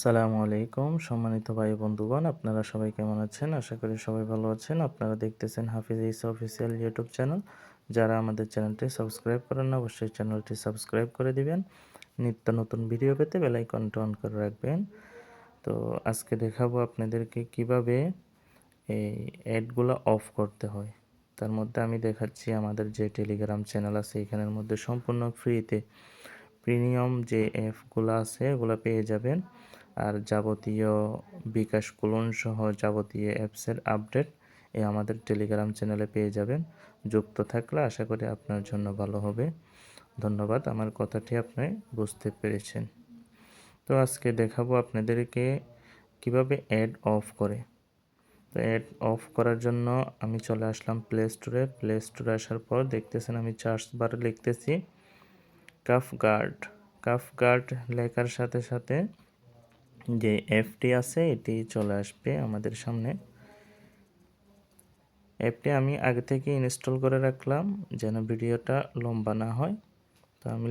সালামু আলাইকুম, সম্মানিত ভাই বন্ধুগণ, আপনারা সবাই কেমন আছেন? আশা করি সবাই ভালো আছেন। আপনারা দেখতেছেন Hafiz Isa official YouTube channel. যারা আমাদের চ্যানেলটি সাবস্ক্রাইব করেন না, অবশ্যই চ্যানেলটি সাবস্ক্রাইব করে দিবেন। নিত্য নতুন ভিডিও পেতে বেলাইকনটা অন করে রাখবেন। তো আজকে দেখাবো আপনাদেরকে কীভাবে এই অ্যাডগুলো অফ করতে হয়। তার মধ্যে আমি দেখাচ্ছি আমাদের যে টেলিগ্রাম চ্যানেল আছে, এখানের মধ্যে সম্পূর্ণ ফ্রিতে প্রিমিয়াম যে অ্যাপগুলো আছে, এগুলো পেয়ে যাবেন। আর যাবতীয় বিকাশ কুলন সহ যাবতীয় অ্যাপসের আপডেট এ আমাদের টেলিগ্রাম চ্যানেলে পেয়ে যাবেন। যুক্ত থাকলে আশা করি আপনার জন্য ভালো হবে। ধন্যবাদ, আমার কথাটি আপনি বুঝতে পেরেছেন। তো আজকে দেখাবো আপনাদেরকে কীভাবে অ্যাড অফ করে। তো অ্যাড অফ করার জন্য আমি চলে আসলাম প্লে স্টোরে প্লে স্টোরে আসার পর দেখতেছেন আমি চার্জ বারে লিখতেছি কাফ গার্ড কাফ গার্ড লেখার সাথে সাথে যে অ্যাপটি আছে, এটি চলে আসবে আমাদের সামনে। অ্যাপটি আমি আগে থেকে ইনস্টল করে রাখলাম, যেন ভিডিওটা লম্বা না হয়। তো আমি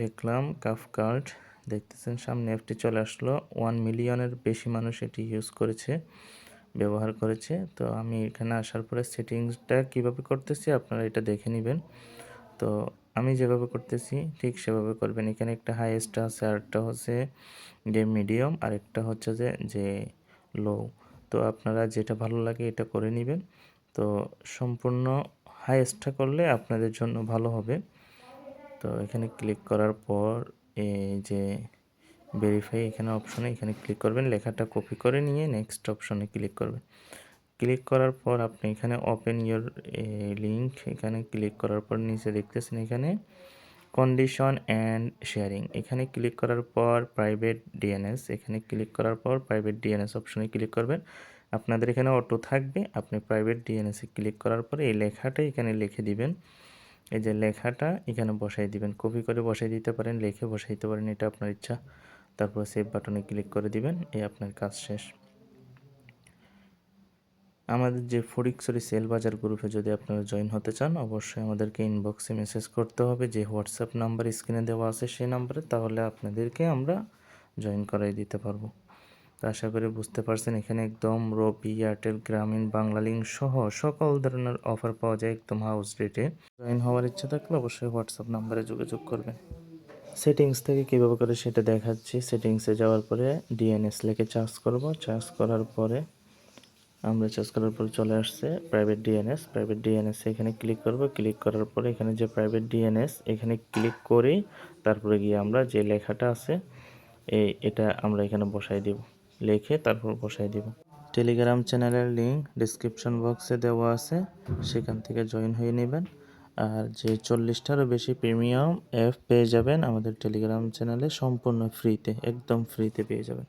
লিখলাম কাফ কার্ড দেখতেছেন, সামনে অ্যাপটি চলে আসলো। ওয়ান মিলিয়নের বেশি মানুষ এটি ইউজ করেছে, ব্যবহার করেছে। তো আমি এখানে আসার পরে সেটিংসটা কীভাবে করতেছি, আপনারা এটা দেখে নেবেন। তো আমি যেভাবে করতেছি, ঠিক সেভাবে করবেন। এখানে একটা হাইয়েস্ট আছে, আরেকটা হচ্ছে যে মিডিয়াম আর একটা হচ্ছে যে যে লো তো আপনারা যেটা ভালো লাগে এটা করে নেবেন। তো সম্পূর্ণ হাইয়েস্টটা করলে আপনাদের জন্য ভালো হবে। তো এখানে ক্লিক করার পর এই যে ভেরিফাই এখানে অপশনে এখানে ক্লিক করবেন। লেখাটা কপি করে নিয়ে নেক্সট অপশনে ক্লিক করবেন। ক্লিক করার পর আপনি এখানে ওপেন ইয়োর লিঙ্ক এখানে ক্লিক করার পর নিচে দেখতেছেন এখানে কন্ডিশন অ্যান্ড শেয়ারিং এখানে ক্লিক করার পর প্রাইভেট ডিএনএস এখানে ক্লিক করার পর প্রাইভেট ডিএনএস অপশনে ক্লিক করবেন। আপনাদের এখানে অটো থাকবে, আপনি প্রাইভেট ডিএনএসে ক্লিক করার পরে এই লেখাটা এখানে লিখে দিবেন। এই যে লেখাটা এখানে বসাই দিবেন কপি করে বসাই দিতে পারেন, লিখে বসাইতে পারেন, এটা আপনার ইচ্ছা। তারপর সেভ বাটনে ক্লিক করে দিবেন, এই আপনার কাজ শেষ। আমাদের যে ফরিকসরি সেল বাজার গ্রুপে যদি আপনারা জয়েন হতে চান, অবশ্যই আমাদেরকে ইনবক্সে মেসেজ করতে হবে। যে হোয়াটসঅ্যাপ নাম্বার স্ক্রিনে দেওয়া আছে সেই নাম্বারে তাহলে আপনাদেরকে আমরা জয়েন করাই দিতে পারব। তো আশা করি বুঝতে পারছেন, এখানে একদম রবি এয়ারটেল গ্রামীণ বাংলালিংক সহ সকল ধরনের অফার পাওয়া যায় একদম হাউস রেটে জয়েন হওয়ার ইচ্ছা থাকলে অবশ্যই হোয়াটসঅ্যাপ নাম্বারে যোগাযোগ করবেন। সেটিংস থেকে কীভাবে করে সেটা দেখাচ্ছি। সেটিংসে যাওয়ার পরে ডিএনএস লেখে চার্জ করব। চার্জ করার পরে আমরা চার্জ করার পর চলে আসছে প্রাইভেট ডিএনএস প্রাইভেট ডিএনএস এখানে ক্লিক করব ক্লিক করার পরে এখানে যে প্রাইভেট ডিএনএস এখানে ক্লিক করে, তারপরে গিয়ে আমরা যে লেখাটা আছে, এই এটা আমরা এখানে বসাই দেব। লিখে তারপর বসাই দেব। টেলিগ্রাম চ্যানেলের লিঙ্ক ডিসক্রিপশন বক্সে দেওয়া আছে, সেখান থেকে জয়েন হয়ে নেবেন। আর যে চল্লিশটারও বেশি প্রিমিয়াম অ্যাপ পেয়ে যাবেন আমাদের টেলিগ্রাম চ্যানেলে সম্পূর্ণ ফ্রিতে একদম ফ্রিতে পেয়ে যাবেন।